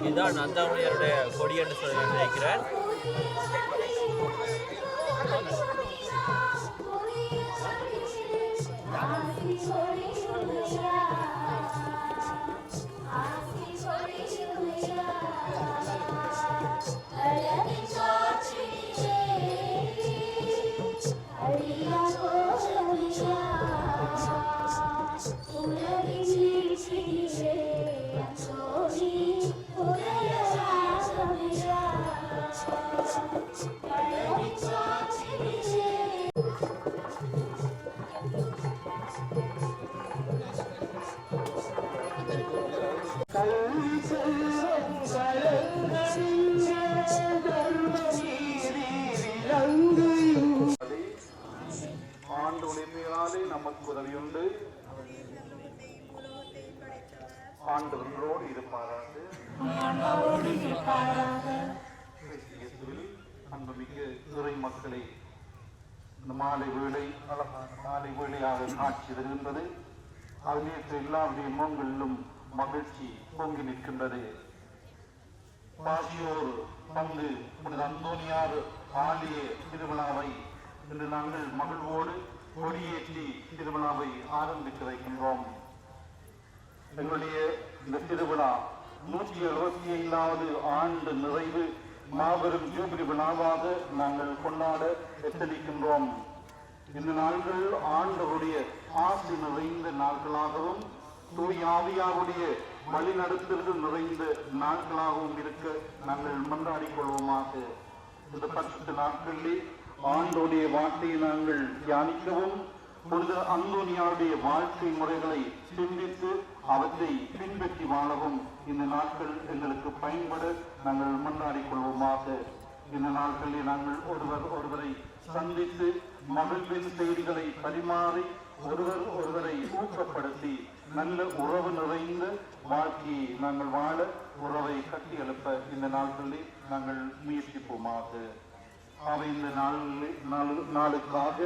இதுதான் அந்தாமணியருடைய கொடி என்று சொல்லி நினைக்கிறேன் Yeah. ஆண்டவர்களோடு இருப்பாராக. அன்புமிக்க இறை மக்களே இந்த மாலை வேளை அழகான மாலை வேளையாக காட்சி வருகின்றது அதிலேற்ற எல்லாருடைய முகங்களிலும் மகிழ்ச்சி பொங்கி நிற்கின்றது. பாசியோர் பங்கு புனித அந்தோனியார் ஆலய திருவிழாவை இன்று நாங்கள் மகிழ்வோடு கொடியேற்றி திருவிழாவை ஆரம்பித்து வைக்கின்றோம். எங்களுடைய இந்த திருவிழா நூற்றி எழுபத்தி ஐந்தாவது ஆண்டு நிறைவு மாபெரும் ஜூபிலி விழாவாக நாங்கள் கொண்டாட எத்தனிக்கின்றோம். இந்த நாள்கள் ஆண்டவருடைய ஆசி நிறைந்த நாட்களாகவும் தூயாவியாவுடைய ஆவியாருடைய வழிநடத்தல்கள் நிறைந்த நாட்களாகவும் இருக்க நாங்கள் மன்றாடிக் கொள்வோமாக. இந்த பத்து நாட்களில் ஆண்டோடைய வார்த்தையை நாங்கள் தியானிக்கவும் புனித அந்தோனியாருடைய வாழ்க்கை முறைகளை சிந்தித்து அவற்றை பின்பற்றி வாழவும். இந்த நாட்கள் எங்களுக்கு பயன்பட நாங்கள் முன்னாடி கொள்வோமாக. இந்த நாட்களில் நாங்கள் ஒருவர் ஒருவரை சந்தித்து மகிழ்வின் செய்திகளை பரிமாறி ஒருவர் ஒருவரை ஊக்கப்படுத்தி நல்ல உறவு நிறைந்த வாழ்க்கையை நாங்கள் வாழ உறவை கட்டி எழுப்ப இந்த நாட்களில் நாங்கள் முயற்சிப்போமாக. அவை இந்த நாள் நாளுக்காக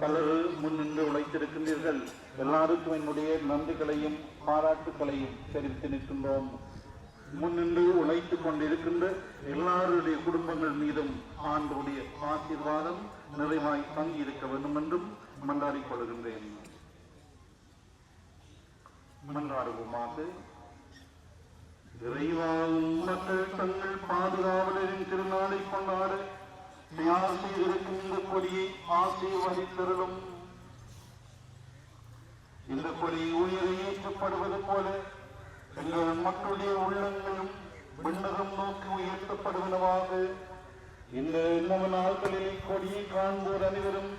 பலர் முன்னின்று உழைத்திருக்கின்றீர்கள். எல்லாருக்கும் என்னுடைய நன்றிகளையும் பாராட்டுகளையும் தெரிவித்து நிற்கின்றோம். முன்னின்று உழைத்துக் கொண்டிருக்கின்ற எல்லாருடைய குடும்பங்கள் மீதும் ஆண்டுடைய ஆசீர்வாதம் நிறைவாய் தங்கி இருக்க வேண்டும் என்றும் மன்றாடிக் கொள்கின்றேன். மன்றாடுவோமாக. இறைவாவும் மக்கள் தங்கள் பாதுகாவலரின் திருநாளை கொண்டாட தயார் செய்திருக்கும் இந்த கொடியை ஆசீர்வதித்தருளும். இந்த கொடி உயிரை ஏற்றப்படுவது போல எங்கள் மக்களுடைய உள்ளங்களும் விண்ணகம் நோக்கி உயர்த்தப்படுவனவாக. இந்த நவ நாட்களில் கொடியை காண்போர் அனைவரும்.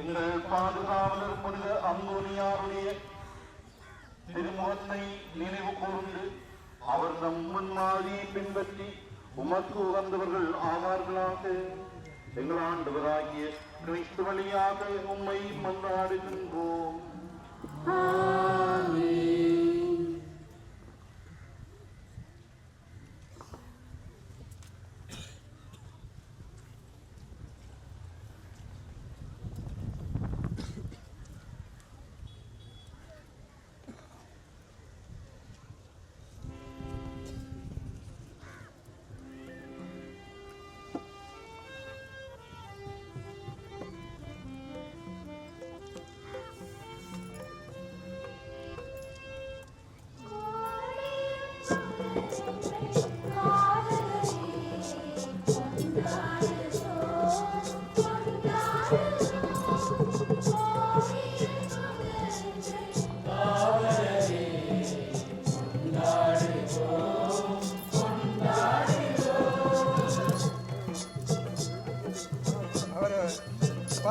எங்கள் பாதுகாவலர் புனித அந்தோனியாருடைய திருமுகத்தை நினைவு கூர்ந்து அவர் நம் முன்மாதிரியை பின்பற்றி உமக்கு உகந்தவர்கள் ஆவார்களாக. எங்கள் ஆண்டவராகிய கிறிஸ்து வழியாக உம்மை மன்றாடுகின்றோம்.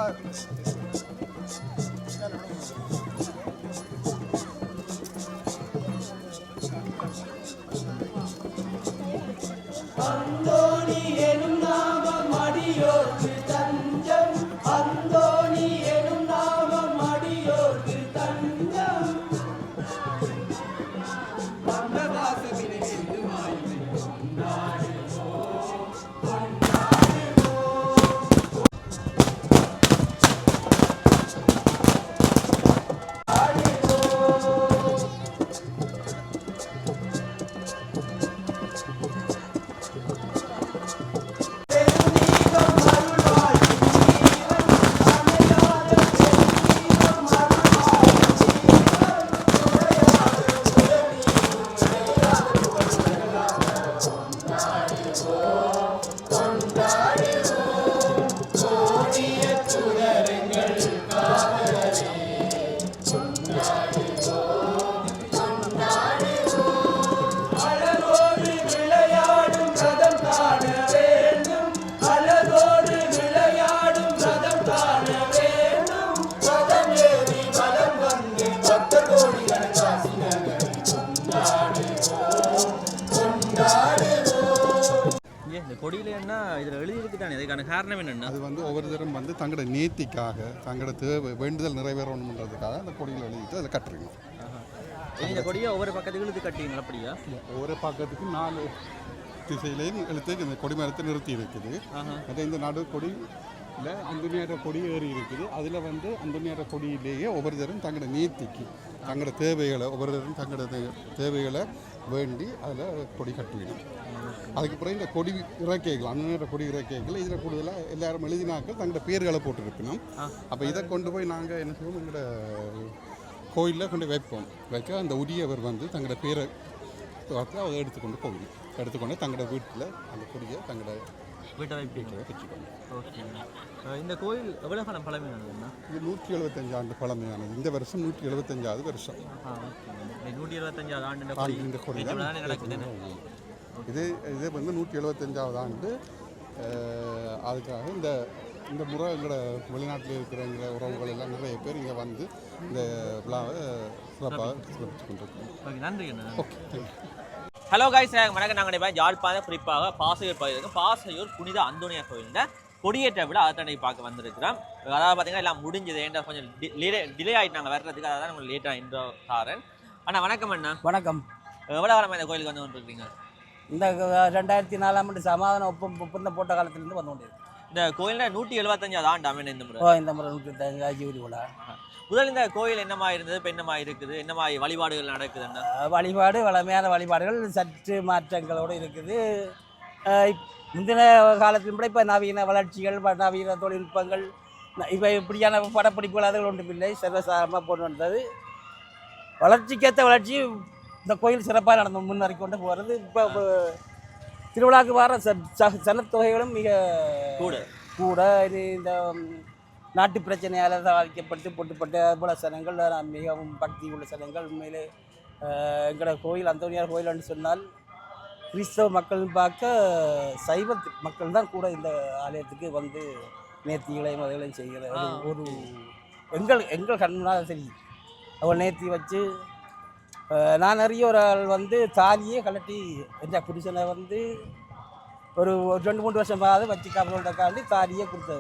Sağ olun. கொடியில என்ன இதுல எழுதியிருக்கு தானே இதுக்கான காரணம் என்னன்னா? அது வந்து ஒவ்வொரு தரம் வந்து தங்களோட நேர்த்திக்காக தங்களோட தேவை வேண்டுதல் நிறைவேறணுன்றதுக்காக அந்த கொடியில் எழுதிட்டு அதில் கட்டுறீங்க. இந்த கொடியை ஒவ்வொரு பக்கத்துக்கு இழுத்து கட்டிங்களா அப்படியா? ஒவ்வொரு பக்கத்துக்கு நாலு திசையிலையும் எழுத்து இந்த கொடி மரத்தை நிறுத்தி இருக்குது. அதே இந்த நடு கொடியில் அந்தனியார கொடி ஏறி இருக்குது. அதில் வந்து அந்தனியார கொடியிலேயே ஒவ்வொரு தரம் தங்களோட நேர்த்திக்கு தங்களோட தேவைகளை ஒவ்வொரு தரம் தங்களோட தேவைகளை வேண்டி அதில் கொடி கட்டுவிடும் அதுக்கு பிறகு இந்த கொடி இறக்கைகள் நேர கொடி இறக்கைகள் இதில் கூடுதலாக எல்லாரும் எழுதினாக்கள் தங்களோட பேர்களை போட்டிருப்பினோம். அப்போ இதை கொண்டு போய் நாங்கள் என்ன செய்வோம் எங்களோட கோயிலில் கொண்டு வைப்போம். வைக்க அந்த உரியவர் வந்து தங்களோட பேரை பார்த்து அதை எடுத்துக்கொண்டு போகணும். எடுத்துக்கொண்டு தங்களோட வீட்டில் அந்த கொடியை தங்களோட இந்த கோயில் எவ்வளோ காலம் பழமையானதுண்ணா இது நூற்றி எழுபத்தஞ்சு ஆண்டு பழமையானது. இந்த வருஷம் நூற்றி எழுபத்தஞ்சாவது வருஷம் நூற்றி இருபத்தஞ்சாவது ஆண்டு இந்த தானே. நடக்குதுன்னு இது இது வந்து நூற்றி எழுபத்தஞ்சாவது ஆண்டு அதுக்காக இந்த இந்த முறை எங்களோட வெளிநாட்டில் இருக்கிற எங்களோட உறவுகள் எல்லாம் நிறைய பேர் இங்கே வந்து இந்த விழாவை சிறப்பாக சிறப்பித்து கொண்டிருக்கோம் ஓகே நன்றி ஓகே தேங்க்யூ ஹலோ கைஸ் வணக்கம். நாங்கள் இப்போ யாழ்ப்பாணம் குறிப்பாக பாசையூர் பகுதி இருக்கு பாசையூர் புனித அந்தோனியா கோயிலில் கொடியேற்ற விழா அதை பார்க்க வந்திருக்கிறோம். அதாவது பார்த்தீங்கன்னா எல்லாம் முடிஞ்சது. ஏன்டா கொஞ்சம் டிலே டிலே ஆகிட்டு நாங்கள் வர்றதுக்கு. அதான் உங்களுக்கு லேட்டாக இன்றோ தாரன். அண்ணா வணக்கம் அண்ணா. வணக்கம். எவ்வளோ காலமாக இந்த கோயிலுக்கு வந்து கொண்டிருக்கீங்க இந்த ரெண்டாயிரத்தி நாலாம் ஆண்டு சமாதான ஒப்பம் ஒப்பந்தம் போட்ட காலத்திலிருந்து வந்து கொண்டிருக்கு. இந்த கோயிலில் நூற்றி எழுபத்தஞ்சாவது ஆண்டு அமைந்த இந்த முறை. ஓ இந்த முறை நூற்றி ஜீவரி விழா முதல் இந்த கோயில் என்னமா இருந்தது? இப்போ என்னமா இருக்குது? என்னமா வழிபாடுகள் நடக்குதுன்னா வழிபாடு வளமையான வழிபாடுகள் சற்று மாற்றங்களோடு இருக்குது. முந்தின காலத்திலும் கூட இப்போ நவீன வளர்ச்சிகள் நவீன தொழில்நுட்பங்கள் இப்போ இப்படியான படப்பிடிப்புகள் அதுகள் ஒன்றும் இல்லை. சர்வசாதாரணமாக போட்டு வந்தது வளர்ச்சிக்கேற்ற வளர்ச்சி இந்த கோயில் சிறப்பாக நடந்து முன்னேறி கொண்டு போகிறது. இப்போ திருவிழாக்கு வர சனத்தொகைகளும் மிக கூட. கூட. இது இந்த நாட்டு பிரச்சனையால் பாதிக்கப்பட்டு பொட்டுப்பட்ட போல சனங்கள் மிகவும் பக்தி உள்ள சனங்கள் உண்மையிலே எங்களோட கோயில் அந்தோனியார் கோயில் என்று சொன்னால் கிறிஸ்தவ மக்கள் பார்க்க சைவ மக்கள் தான் கூட இந்த ஆலயத்துக்கு வந்து நேர்த்திகளையும் அதுகளையும் செய்கிற ஒரு எங்கள் எங்கள் கண்முன்னால் தெரியும். அவள் நேர்த்தி வச்சு நான் அறிய ஒரு ஆள் வந்து தாலியே கலட்டி எந்த புருஷனை வந்து ஒரு ஒரு ரெண்டு மூணு வருஷமாவது வச்சு காப்பாற்றி தாலியே கொடுத்த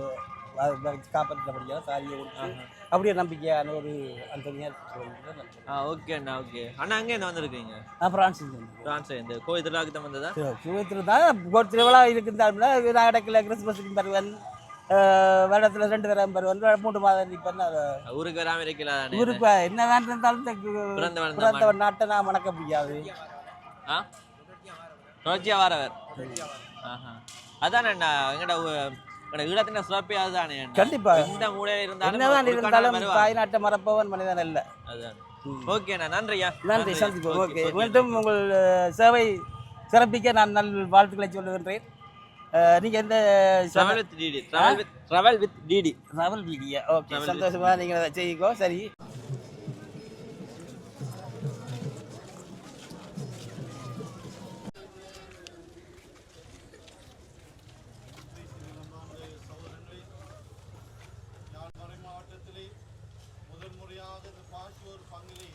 காப்பாற்றபடியாக தாலியை கொடுத்து அப்படியே நம்பிக்கையான ஒரு ஆ ஓகே அண்ணா ஓகே அண்ணா அங்கே இருந்து வந்திருக்கீங்க? நான் பிரான்ஸ் வந்தேன் பிரான்ஸ் இந்த கோயில் திருவிழாக்கு தான் வந்ததா? சுகத்தில் தான் ஒரு திருவிழா இருக்குந்தாலும்னா நான் இடத்துல கிறிஸ்மஸுக்கு வருவேன் அஹ் வருடத்துல ரெண்டு தரம் வருவேன் மூன்று மாதம் அதை. ஊருக்கு வராமல் இருக்கலாம் ஊருக்கு என்னதான் இருந்தாலும் பிறந்த நாட்டை நான் மணக்க முடியாது. ஆ? தொடர்ச்சியா வரவர் ஆஹா. அதான் அண்ணா எங்கட ஈழத்தின் சிறப்பே அதுதானே. கண்டிப்பா. எந்த மூலையில இருந்தாலும் என்னதான் இருந்தாலும் கணவன் வருவான். தாய் நாட்டை மறப்பவன் மனிதன் அல்ல. அதுதான் ஓகே அண்ணா நன்றியா. நன்றி சந்திப்போம். ஓகே மீண்டும் உங்கள் சேவை சிறப்பிக்க நான் நல் வாழ்த்துக்களை சொல்லுகின்றேன். அஹ், நீங்க எந்த travel with DD travel with travel DD travel video okay. சந்தோஷமா நீங்க அதை செய்யுங்க. சரி யாழ்ப்பாண மாவட்டத்திலே முதல் முறையாக இந்த பாசியோர் பங்கிலே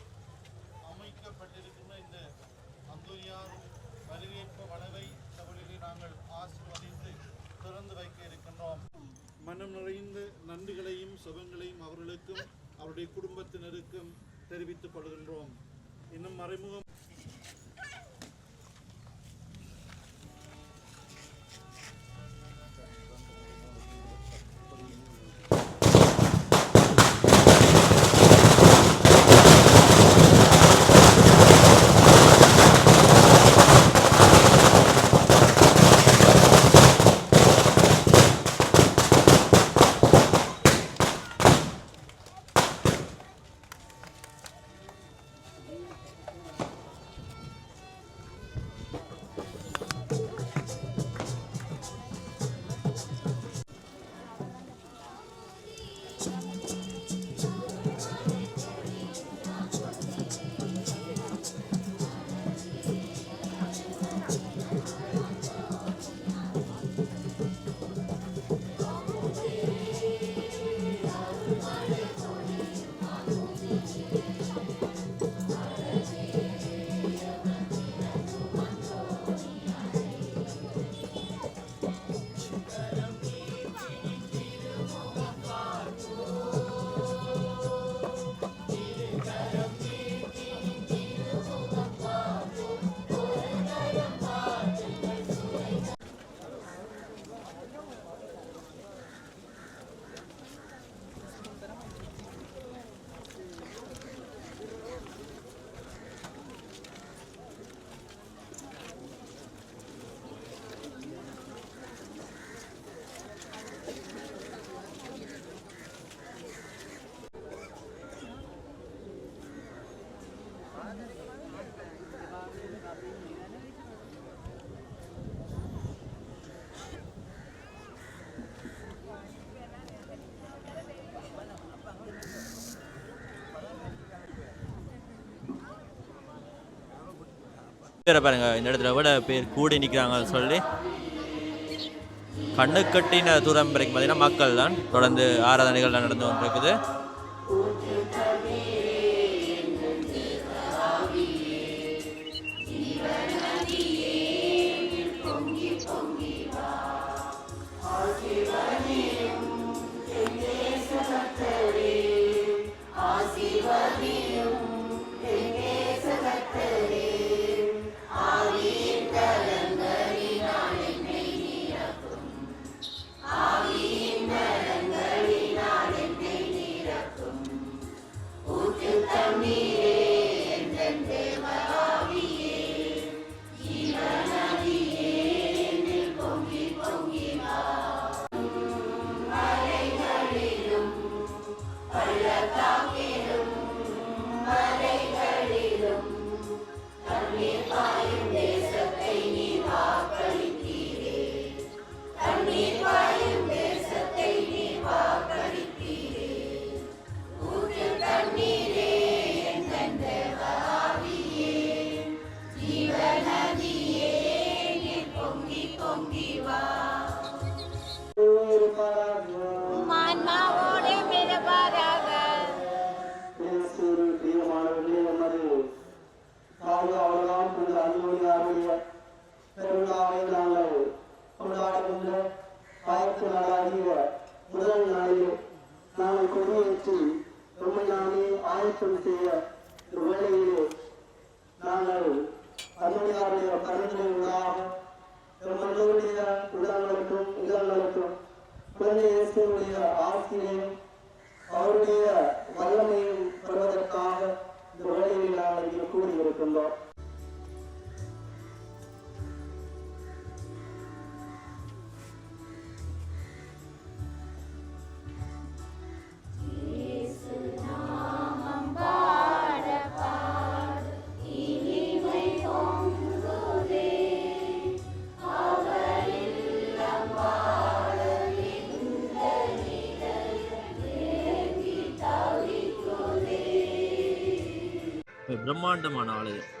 அமைக்கப்பட்டிருக்கின்ற இந்த அந்தோனியார் வரவேற்பு வளவை தவறிலே நாங்கள் ஆசீர்வதித்து திறந்து வைக்க இருக்கின்றோம் மனம் நிறைந்த நன்றிகளையும் சுபங்களையும் அவர்களுக்கும் அவருடைய குடும்பத்தினருக்கும் தெரிவித்துக் கொள்கின்றோம். இன்னும் மறைமுகம் பேரை பாருங்க இந்த இடத்துல விட பேர் கூடி நிற்கிறாங்கன்னு சொல்லி. கண்ணு கட்டின தூரம் வரைக்கும் பார்த்தீங்கன்னா மக்கள் தான் தொடர்ந்து ஆராதனைகள் நடந்து கொண்டிருக்குது. ஆயிரத்தி நாளாகிய முதல் நாளில் நாங்கள் கொடியேற்றி உண்மை நாளே ஆயத்தம் செய்ய வேளையிலே நாங்கள் அன்புடையாருடைய கருணைகளாக எங்களுடைய உள்ளங்களுக்கும் இல்லங்களுக்கும் குழந்தை இயேசுடைய ஆசிரியையும் அவருடைய வல்லமையும் பெறுவதற்காக இந்த வேளையில் நாங்கள் இங்கு கூடியிருக்கின்றோம். பிரம்மாண்டமான ஆலயம்